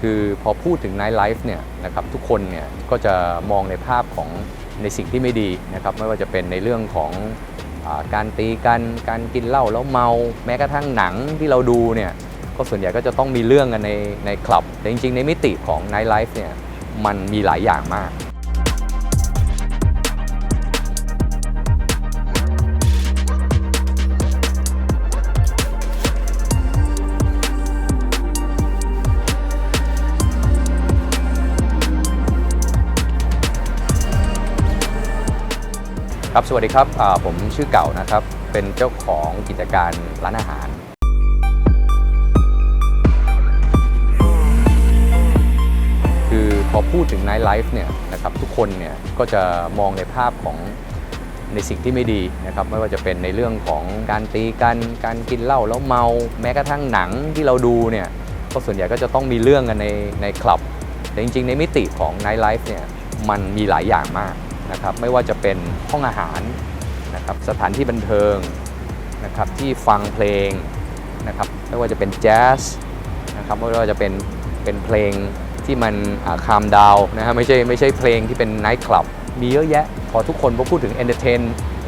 คือพอพูดถึงไนท์ไลฟ์เนี่ยนะครับทุกคนเนี่ยก็จะมองในภาพของในสิ่งที่ไม่ดีนะครับไม่ว่าจะเป็นในเรื่องของอการตีกันการกินเหล้าแล้วเมา แม้กระทั่งหนังที่เราดูเนี่ยก็ส่วนใหญ่ก็จะต้องมีเรื่องกันในในคลับ แต่จริงๆ ในมิติของไนท์ไลฟ์เนี่ยมันมีหลายอย่างมาก ครับสวัสดีครับผมชื่อเก่านะครับเป็นเจ้าของกิจการร้านอาหาร คือพอพูดถึง night life เนี่ยนะครับทุกคนเนี่ยก็จะมองในภาพของในสิ่งที่ไม่ดีนะครับไม่ว่าจะเป็นในเรื่องของการตีกันการกินเหล้าแล้วเมา แม้กระทั่งหนังที่เราดูเนี่ยก็ส่วนใหญ่ก็จะต้องมีเรื่องกันในในคลับแต่จริงๆ ในมิติของ night life เนี่ยมันมีหลายอย่างมาก นะครับไม่ว่าจะเป็นห้องอาหารนะครับสถานที่บันเทิงนะครับที่ฟังเพลงนะครับไม่ว่าจะเป็นแจ๊สนะครับไม่ว่าจะเป็นเป็นเพลงที่มันคามดาวนะฮะไม่ใช่ไม่ใช่เพลงที่เป็นไนท์คลับมีเยอะแยะ พอทุกคนพอพูดถึง entertain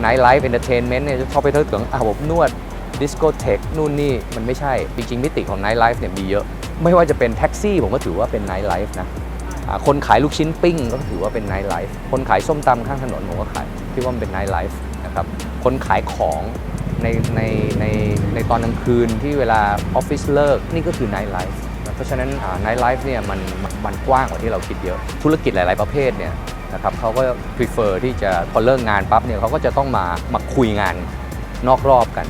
night life entertainment เนี่ยจะชอบไปเทิดถึงอาบอบนวดดิสโกเทคนู่นนี่มันไม่ใช่ จริงๆมิติของ night life เนี่ยมีเยอะ ไม่ว่าจะเป็นแท็กซี่ผมก็ถือว่าเป็น night life นะ คนขายลูกชิ้นปิ้งก็ถือว่าเป็นไนท์ไลฟ์คนขายส้มตำข้างถนนผมก็ขายคิดว่ามันเป็นไนท์ไลฟ์นะครับคนขายของในในในในตอนกลางคืนที่เวลาออฟฟิศเลิกนี่ก็คือไนท์ไลฟ์เพราะฉะนั้นไนท์ไลฟ์เนี่ยมันมันกว้างกว่าที่เราคิดเยอะ ธุรกิจหลาย ๆ ประเภทเนี่ยนะครับเขาก็ prefer ที่จะพอเลิกงานปั๊บเนี่ยเขาก็จะต้องมามาคุยงานนอกรอบกัน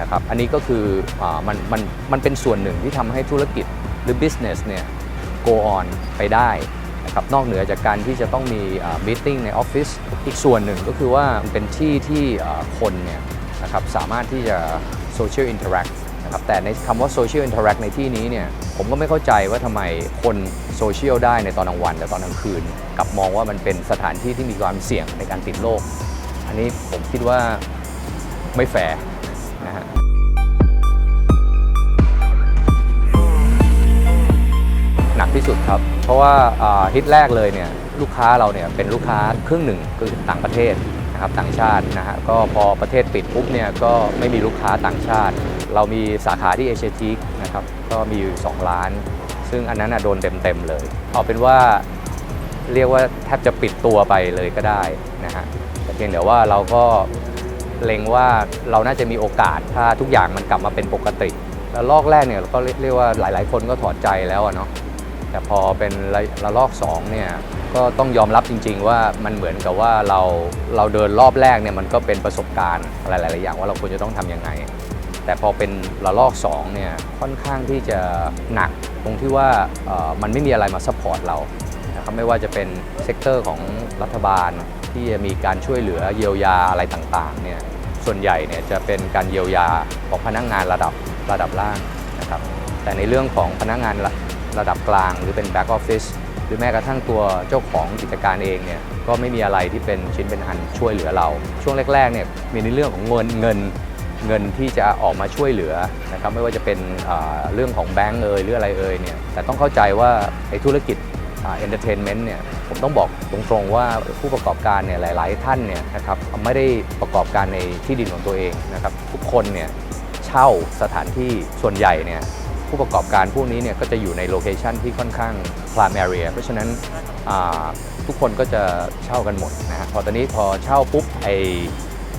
นะครับอันนี้ก็คืออมันมันมันเป็นส่วนหนึ่งที่ทำให้ธุรกิจหรือ business เนี่ย go on ไปได้นะครับนอกเหนือจากการที่จะต้องมีมีติ้งในออฟฟิศอีกส่วนหนึ่งก็คือว่ามันเป็นที่ที่คนเนี่ยนะครับสามารถที่จะ social interact นะครับแต่ในคำว่า social interact ในที่นี้เนี่ยผมก็ไม่เข้าใจว่าทำไมคนโซเชียลได้ในตอนกลางวัน แต่ตอนกลางคืนกลับมองว่ามันเป็นสถานที่ที่มีความเสี่ยงในการติดโรคอันนี้ผมคิดว่าไม่แฟร์นะฮะ นักที่สุดครับ เพราะว่าฮิตแรกเลยเนี่ยลูกค้าเราเนี่ยเป็นลูกค้าครึ่งหนึ่งคือต่างประเทศนะครับต่างชาตินะฮะก็พอประเทศปิดปุ๊บเนี่ยก็ไม่มีลูกค้าต่างชาติ เรามีสาขาที่เอเชียทีกนะครับก็มีอยู่ 2 ล้าน ซึ่งอันนั้นนะโดนเต็มๆเลย เอาเป็นว่าเรียกว่าแทบจะปิดตัวไปเลยก็ได้นะฮะแต่เพียงแต่ว่าเราก็เล็งว่าเราน่าจะมีโอกาสถ้าทุกอย่างมันกลับมาเป็นปกติ แล้วลอกแรกเนี่ยเราก็เรียกว่าหลาย ๆ คนก็ถอดใจแล้วเนาะ แต่พอเป็นระระลอก2เนี่ยก็ต้องยอมรับจริง ๆ ว่ามันเหมือนกับว่าเราเราเดินรอบแรกเนี่ยมันก็เป็นประสบการณ์หลายๆอย่างว่าเราควรจะต้องทำยังไง แต่พอเป็นระลอก2เนี่ยค่อนข้างที่จะหนักตรงที่ว่ามันไม่มีอะไรมาซัพพอร์ตเรานะครับไม่ว่าจะเป็นเซกเตอร์ของรัฐบาลที่จะมีการช่วยเหลือเยียวยาอะไรต่างๆเนี่ยส่วนใหญ่เนี่ยจะเป็นการเยียวยาของพนักงานระดับระดับล่างนะครับแต่ในเรื่องของพนักงาน ระดับกลาง หรือเป็นแบ็กออฟฟิศหรือแม้กระทั่งตัวเจ้าของกิจการเองเนี่ยก็ไม่มีอะไรที่เป็นชิ้นเป็นอันช่วยเหลือเรา ช่วงแรกๆเนี่ยมีในเรื่องของเงินเงินเงินที่จะออกมาช่วยเหลือนะครับไม่ว่าจะเป็นเรื่องของแบงก์เอ่ยหรืออะไรเอ่ยเนี่ยแต่ต้องเข้าใจว่าไอ้ธุรกิจเอนเตอร์เทนเมนต์เนี่ยผมต้องบอกตรงๆว่าผู้ประกอบการเนี่ยหลาย ๆ ท่านเนี่ยนะครับไม่ได้ประกอบการในที่ดินของตัวเองนะครับทุกคนเนี่ยเช่าสถานที่ส่วนใหญ่เนี่ย ผู้ประกอบการพวกนี้เนี่ยก็จะอยู่ในโลเคชันที่ค่อนข้างพลามแอเรียเพราะฉะนั้นทุกคนก็จะเช่ากันหมดนะฮะพอตอนนี้พอเช่าปุ๊บไอ้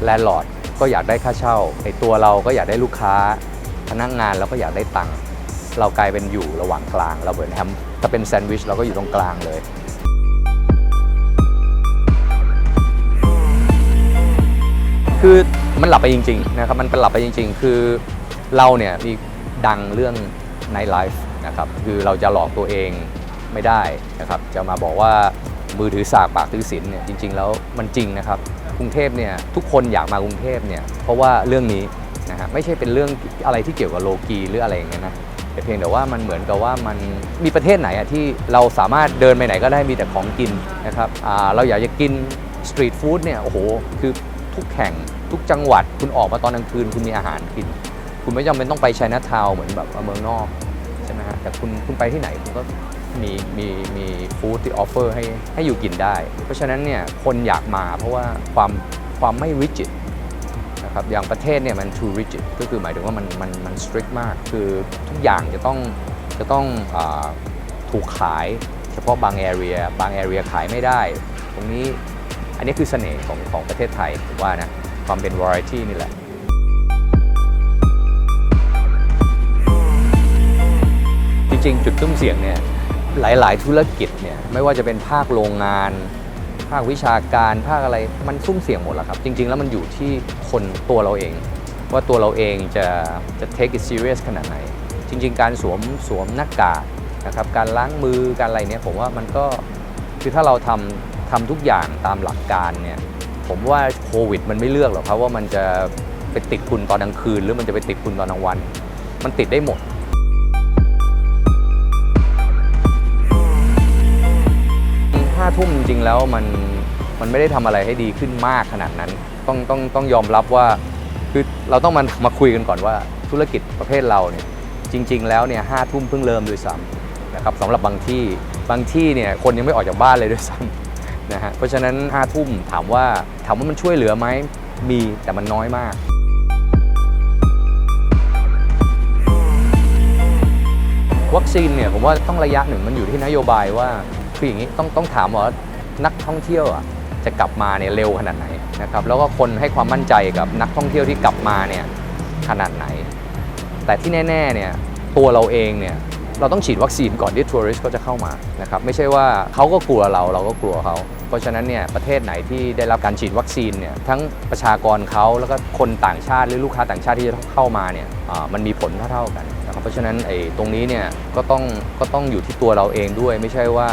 แลนด์ลอร์ดก็อยากได้ค่าเช่าไอ้ตัวเราก็อยากได้ลูกค้าพนักงานเราก็อยากได้ตังค์เรากลายเป็นอยู่ระหว่างกลาง เราเหมือนแฮมถ้าเป็นแซนด์วิชเราก็อยู่ตรงกลางเลยคือมันหลับไปจริงๆนะครับมันเป็นหลับไปจริง ๆ คือเราเนี่ยมีดังเรื่อง night life นะครับคือเราจะหลอกตัวเองไม่ได้นะครับจะมาบอกว่ามือถือสากปากถือศีลเนี่ยจริง ๆ แล้วมันจริงนะครับกรุงเทพเนี่ยทุกคนอยากมากรุงเทพเนี่ยเพราะว่าเรื่องนี้นะฮะไม่ใช่เป็นเรื่องอะไรที่เกี่ยวกับโลกีหรืออะไรอย่างเงี้ยนะแต่เพียงแต่ว่ามันเหมือนกับว่ามันมีประเทศไหนอะที่เราสามารถเดินไปไหนก็ได้มีแต่ของกินนะครับอ่าเราอยากจะกินสตรีทฟู้ดเนี่ยโอ้โหคือทุกแห่งทุกจังหวัดคุณออกมาตอนกลางคืนคุณมีอาหารกิน คุณไม่จำเป็นต้องไปไชน่าทาวน์เหมือนแบบเมืองนอกใช่ไหมฮะแต่คุณคุณไปที่ไหนคุณก็มีมีมีฟู้ดที่ออฟเฟอร์ให้ให้อยู่กินได้ เพราะฉะนั้นเนี่ยคนอยากมาเพราะว่าความความไม่ rigid นะครับอย่างประเทศเนี่ยมัน too rigid ก็คือหมายถึงว่ามันมันมัน strict มาก คือทุกอย่างจะต้องจะต้องอถูกขายเฉพาะบาง area บาง area ขายไม่ได้ ตรงนี้อันนี้คือเสน่ห์ของของประเทศไทยผมว่านะความเป็น variety นี่แหละ ริง ๆ จุดตุ้มเสียงเนี่ยหลาย ๆ ธุรกิจเนี่ยไม่ว่าจะเป็นภาคโรงงาน ภาควิชาการภาคอะไรมันซุ่มเสี่ยงหมดแหละครับ จริง ๆ แล้วมันอยู่ที่คนตัวเราเอง ว่าตัวเราเองจะจะ take it serious ขนาดไหน จริง ๆ การสวมสวมหน้ากากนะครับการล้างมือการอะไรเนี่ยผมว่ามันก็คือถ้าเราทำทำทุกอย่างตามหลักการเนี่ยผมว่าโควิดมันไม่เลือกหรอกครับว่ามันจะไปติดคุณตอนกลางคืน หรือมันจะไปติดคุณตอนกลางวัน มันติดได้หมด ทุ่มจริงๆแล้วมันมันไม่ได้ทำอะไรให้ดีขึ้นมากขนาดนั้น ต้องต้องต้องยอมรับว่าคือเราต้องมามาคุยกันก่อนว่าธุรกิจประเภทเราเนี่ยจริง ๆ แล้วเนี่ยห้าทุ่มเพิ่งเริ่มด้วยซ้ำนะครับสำหรับบางที่บางที่เนี่ยคนยังไม่ออกจากบ้านเลยด้วยซ้ำนะฮะเพราะฉะนั้นห้าทุ่มถามว่าถามว่ามันช่วยเหลือไหมมีแต่มันน้อยมากวัคซีนเนี่ยผมว่าต้องระยะหนึ่งมันอยู่ที่นโยบายว่า คืออย่างนี้ต้องต้องถามว่านักท่องเที่ยวอะจะกลับมาเนี่ยเร็วขนาดไหนนะครับแล้วก็คนให้ความมั่นใจกับนักท่องเที่ยวที่กลับมาเนี่ยขนาดไหน แต่ที่แน่ๆเนี่ยตัวเราเองเนี่ย เราต้องฉีดวัคซีนก่อนที่ทัวริสต์เขาจะเข้ามานะครับไม่ใช่ว่าเขาก็กลัวเราเราก็กลัวเขาเพราะฉะนั้นเนี่ยประเทศไหนที่ได้รับการฉีดวัคซีนเนี่ยทั้งประชากรเขาแล้วก็คนต่างชาติหรือลูกค้าต่างชาติที่จะเข้ามาเนี่ยมันมีผลเท่าๆกันนะครับเพราะฉะนั้นไอ้ตรงนี้เนี่ยก็ต้องก็ต้องอยู่ที่ตัวเราเองด้วย ไม่ใช่ว่า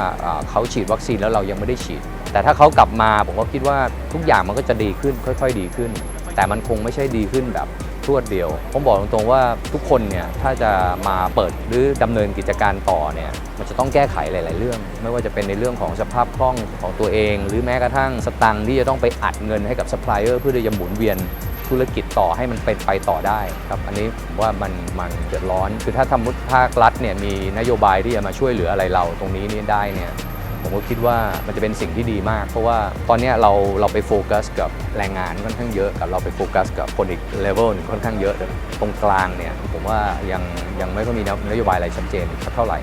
เขาฉีดวัคซีนแล้วเรายังไม่ได้ฉีด แต่ถ้าเขากลับมาผมก็คิดว่าทุกอย่างมันก็จะดีขึ้นค่อย ๆ ดีขึ้น แต่มันคงไม่ใช่ดีขึ้นแบบ รวดเดียว ผมบอกตรงๆว่าทุกคนเนี่ยถ้าจะมาเปิดหรือดำเนินกิจการต่อเนี่ยมันจะต้องแก้ไขหลาย ๆ เรื่อง ไม่ว่าจะเป็นในเรื่องของสภาพคล่องของตัวเอง หรือแม้กระทั่งสตังค์ที่จะต้องไปอัดเงินให้กับซัพพลายเออร์เพื่อที่จะหมุนเวียนธุรกิจต่อให้มันเป็นไปต่อได้ครับ อันนี้ผมว่ามันมันเดือดร้อน คือถ้าทำมุดภาครัฐเนี่ยมีนโยบายที่จะมาช่วยเหลืออะไรเราตรงนี้นี่ได้เนี่ย ผมก็คิดว่ามันจะเป็นสิ่งที่ดีมาก เพราะว่าตอนนี้เราเราไปโฟกัสกับแรงงานค่อนข้างเยอะ กับเราไปโฟกัสกับคนอีกเลเวลหนึงค่อนข้างเยอะแต่ตรงกลางเนี่ยผมว่ายังยังไม่ค่อยมีนโยบายอะไรชัดเจนสักเท่าไหร่